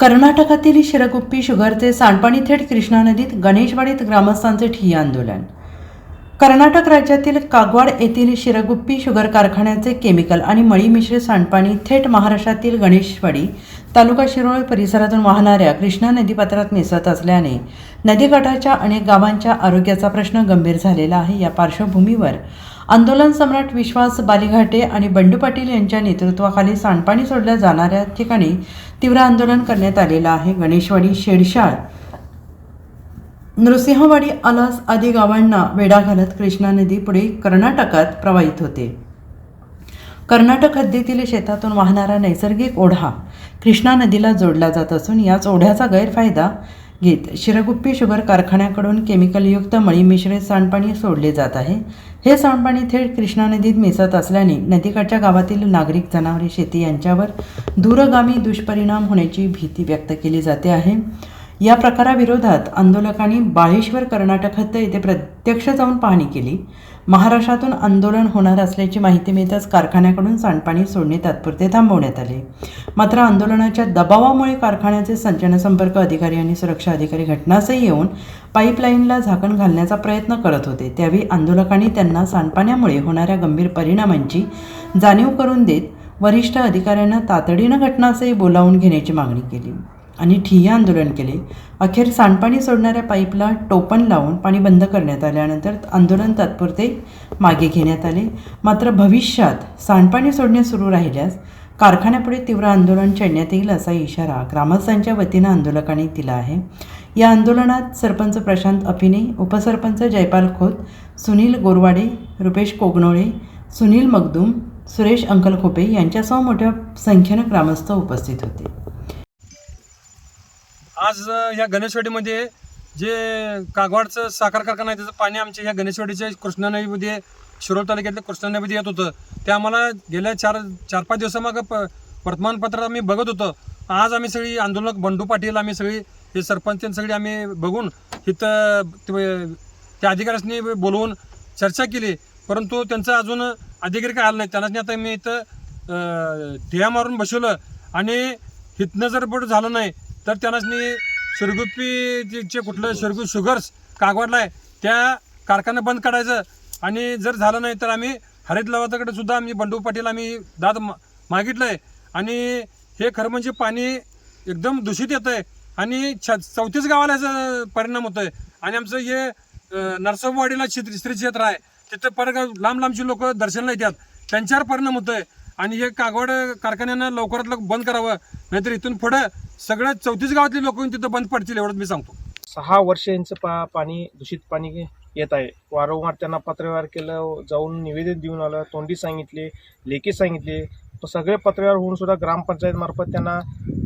कर्नाटकातील शिरगुप्पी शुगरचे सांडपाणी थेट कृष्णा नदीत गणेशवाडीत ग्रामस्थांचे ठिय्या आंदोलन. कर्नाटक राज्यातील कागवाड येथील शिरगुप्पी शुगर कारखान्याचे केमिकल आणि मळी मिश्रित सांडपाणी थेट महाराष्ट्रातील गणेशवाडी तालुका शिरोळ परिसरातून वाहणाऱ्या कृष्णा नदीपात्रात मिसळत असल्याने नदीकाठाच्या अनेक गावांच्या आरोग्याचा प्रश्न गंभीर झालेला आहे. या पार्श्वभूमीवर आंदोलन सम्राट विश्वास बालिघाटे आणि बंडू पाटील यांच्या नेतृत्वाखाली सांडपाणी सोडल्या जाणाऱ्या ठिकाणी तीव्र आंदोलन करण्यात आलेलं आहे. गणेशवाडी शेडशाळ नृसिंहवाडी आलास आदी गावांना वेढा घालत कृष्णा नदी पुढे कर्नाटकात प्रवाहित होते. कर्नाटक हद्दीतील शेतातून वाहणारा नैसर्गिक ओढा कृष्णा नदीला जोडला जात असून याच ओढ्याचा गैरफायदा घेत शिरगुप्पी शुगर कारखान्याकडून केमिकलयुक्त मळी मिश्रित सांडपाणी सोडले जात आहे. हे सांडपाणी थेट कृष्णा नदीत मिसळत असल्याने नदीकाठच्या गावातील नागरिक जनावरे शेती यांच्यावर दूरगामी दुष्परिणाम होण्याची भीती व्यक्त केली जाते आहे. या प्रकाराविरोधात आंदोलकांनी बाळेश्वर कर्नाटक हद्द येथे प्रत्यक्ष जाऊन पाहणी केली. महाराष्ट्रातून आंदोलन होणार असल्याची माहिती मिळताच कारखान्याकडून सांडपाणी सोडणे तात्पुरते थांबवण्यात आले. मात्र आंदोलनाच्या दबावामुळे कारखान्याचे संचालन संपर्क अधिकारी आणि सुरक्षा अधिकारी घटनास्थळी येऊन पाईपलाईनला झाकण घालण्याचा प्रयत्न करत होते. त्यावेळी आंदोलकांनी त्यांना सांडपाण्यामुळे होणाऱ्या गंभीर परिणामांची जाणीव करून देत वरिष्ठ अधिकाऱ्यांना तातडीनं घटनास्थळी बोलावून घेण्याची मागणी केली. आणि ठिय्या आंदोलन केले. अखेर सांडपाणी सोडणाऱ्या पाईपला टोपण लावून पाणी बंद करण्यात आल्यानंतर आंदोलन तात्पुरते मागे घेण्यात आले. मात्र भविष्यात सांडपाणी सोडणे सुरू राहिल्यास कारखान्यापुढे तीव्र आंदोलन छेडण्यात येईल असा इशारा ग्रामस्थांच्या वतीनं आंदोलकांनी दिला आहे. या आंदोलनात सरपंच प्रशांत अपिने उपसरपंच जयपाल खोत सुनील गोरवाडे रुपेश कोगनोळे सुनील मगदूम सुरेश अंकलखोपे यांच्यासह मोठ्या संख्येनं ग्रामस्थ उपस्थित होते. आज या ह्या गणेशवाडीमध्ये जे कागवाडचं साखर कारखाना आहे त्याचं पाणी आमच्या ह्या गणेशवाडीच्या कृष्णा नदीमध्ये शिरोळ तालुक्यातल्या कृष्णा नदीमध्ये येत होतं. ते आम्हाला गेल्या चार चार पाच दिवसामागं प वर्तमानपत्रात आम्ही बघत होतो. आज आम्ही सगळी आंदोलक बंडू पाटील आम्ही सगळी हे सरपंच सगळी आम्ही बघून इथं ते- त्या अधिकाऱ्यांनी बोलवून चर्चा केली. परंतु त्यांचं अजून अधिकारी काय आलं नाही त्यांनाच आता मी इथं अ, ठिया मारून बसवलं. आणि इथनं जर पण झालं नाही तर त्यांना शिरगुप्पी जे कुठलं शिरगुप शुगर्स कागवाडला आहे त्या कारखाना बंद काढायचं आणि जर झालं नाही तर आम्ही हरित लवादाकडे सुद्धा आम्ही बंडू पाटील आम्ही दाद मा- मागितलं आहे आणि हे खरं म्हणजे पाणी एकदम दूषित येतं आहे आणि छ चौतीस गावाला याचा परिणाम होतो आहे आणि आमचं हे नरसोबवाडीला श्री श्री क्षेत्र आहे. तिथं पर लांब लांबची लोक दर्शनाला येतात त्यांच्यावर परिणाम होतो आहे आणि हे कागवड कारखान्यानं लवकरात लवकर बंद करावं. नाहीतर इथून पुढं सगळ्या चौतीस गावातले लोक तिथं बंद पडतील एवढंच मी सांगतो. सहा वर्ष यांचं पा पाणी दूषित पाणी येत आहे. वारंवार त्यांना पत्रव्यवहार केलं जाऊन निवेदन देऊन आलं तोंडी सांगितले लेखी सांगितले. सगळे पत्रव्यवहार होऊन सुद्धा ग्रामपंचायत मार्फत त्यांना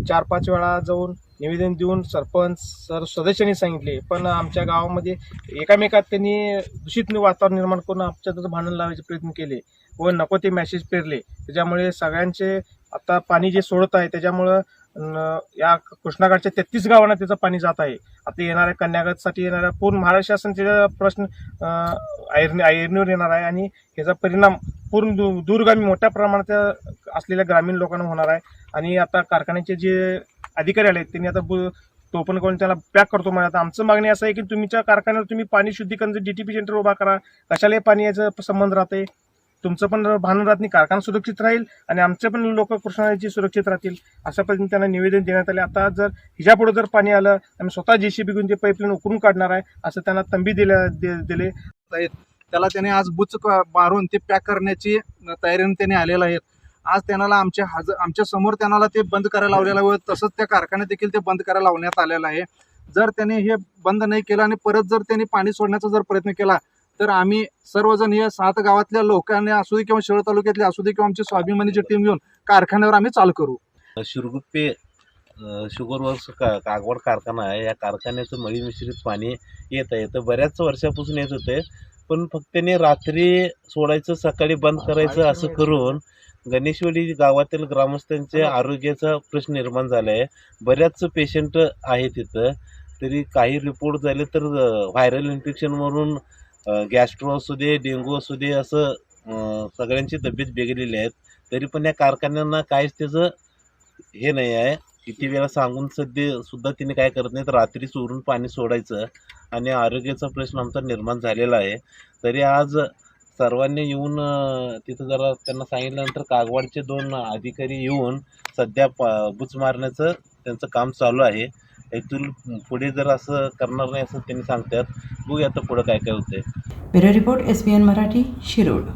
चार पाच वेळा जाऊन निवेदन देऊन सरपंच सर सदस्यांनी सांगितले. पण आमच्या गावामध्ये एकामेकात त्यांनी दूषित वातावरण निर्माण करून आमच्यातच भांडण लावायचे प्रयत्न केले व नको ते मॅसेज पेरले. त्याच्यामुळे सगळ्यांचे आता पाणी जे सोडत आहे त्याच्यामुळं या कृष्णागडच्या तेहतीस गावांना त्याचं पाणी जात आहे. आता येणाऱ्या कन्यागतसाठी येणाऱ्या पूर्ण महाराष्ट्र शासनाचा प्रश्न ऐरणीवर येणार आहे आणि ह्याचा परिणाम पूर्ण दू दूरगामी मोठ्या प्रमाणात असलेल्या ग्रामीण लोकांना होणार आहे. आणि आता कारखान्याचे जे अधिकारी आले आहेत त्यांनी आता बु- टोपण करून त्याला पॅक करतो म्हणजे आता आमचं मागणी असं आहे की तुमच्या कारखान्यावर तुम्ही पाणी शुद्धीकरणाचं डीटीपी सेंटर उभा करा कशालाही पाणी याचा संबंध राहते तुमचं पण भान राहत नाही कारखाना सुरक्षित राहील आणि आमचे पण लोक कृष्णाची सुरक्षित राहतील. अशा पद्धतीने त्यांना निवेदन देण्यात आले. आता जर हिच्यापुढे जर पाणी आलं आम्ही स्वतः जेसीबी घेऊन ते पाईपलाईन उकरून काढणार आहे असं त्यांना तंबी दिल्या दे- दिले. त्याला त्याने आज बुच मारून ते पॅक करण्याची तयारीने त्याने आलेला आहेत. आज त्यांना आमच्या हज आमच्यासमोर त्यांना ते बंद करायला लावलेलं आहे व तसंच त्या कारखान्यात देखील ते बंद करायला लावण्यात आलेलं आहे. जर त्याने हे बंद नाही केलं आणि परत जर त्यांनी पाणी सोडण्याचा जर प्रयत्न केला तर आम्ही सर्वजण या सात गावातल्या लोकांनी असू दे किंवा शिळ तालुक्यातले असू दे किंवा आमची स्वाभिमानीची टीम घेऊन कारखान्यावर आम्ही चालू करू. शिरगुप्पे शुगर वर्क्स का कागवाड कारखाना आहे. या कारखान्याचं मळी मिश्रित पाणी येत आहे. तर बऱ्याच वर्षापासून येत होते. पण फक्त त्याने रात्री सोडायचं सकाळी बंद करायचं असं करून गणेशवाडी गावातील ग्रामस्थांचे आरोग्याचा प्रश्न निर्माण झाला आहे. बऱ्याच पेशंट आहेत तिथं. तरी काही रिपोर्ट झाले तर व्हायरल इन्फेक्शन म्हणून गॅस्ट्रो असू दे डेंगू असू दे असं सगळ्यांची तब्येत बिघडलेली आहेत. तरी पण या कारखान्यांना काहीच त्याचं हे नाही आहे. किती वेळा सांगून सध्या सुद्धा तिने काय करत नाहीत रात्री चोरून पाणी सोडायचं आणि आरोग्याचा प्रश्न आमचा निर्माण झालेला आहे. तरी आज सर्वांनी येऊन तिथं जरा त्यांना सांगितल्यानंतर कागवाडचे दोन अधिकारी येऊन सध्या प बुच मारण्याचं त्यांचं काम चालू आहे. इथून पुढे जर असं करणार नाही असं त्यांनी सांगतात बघूया आता पुढं काय काय होतंय. Bureau report S B N Marathi Shirod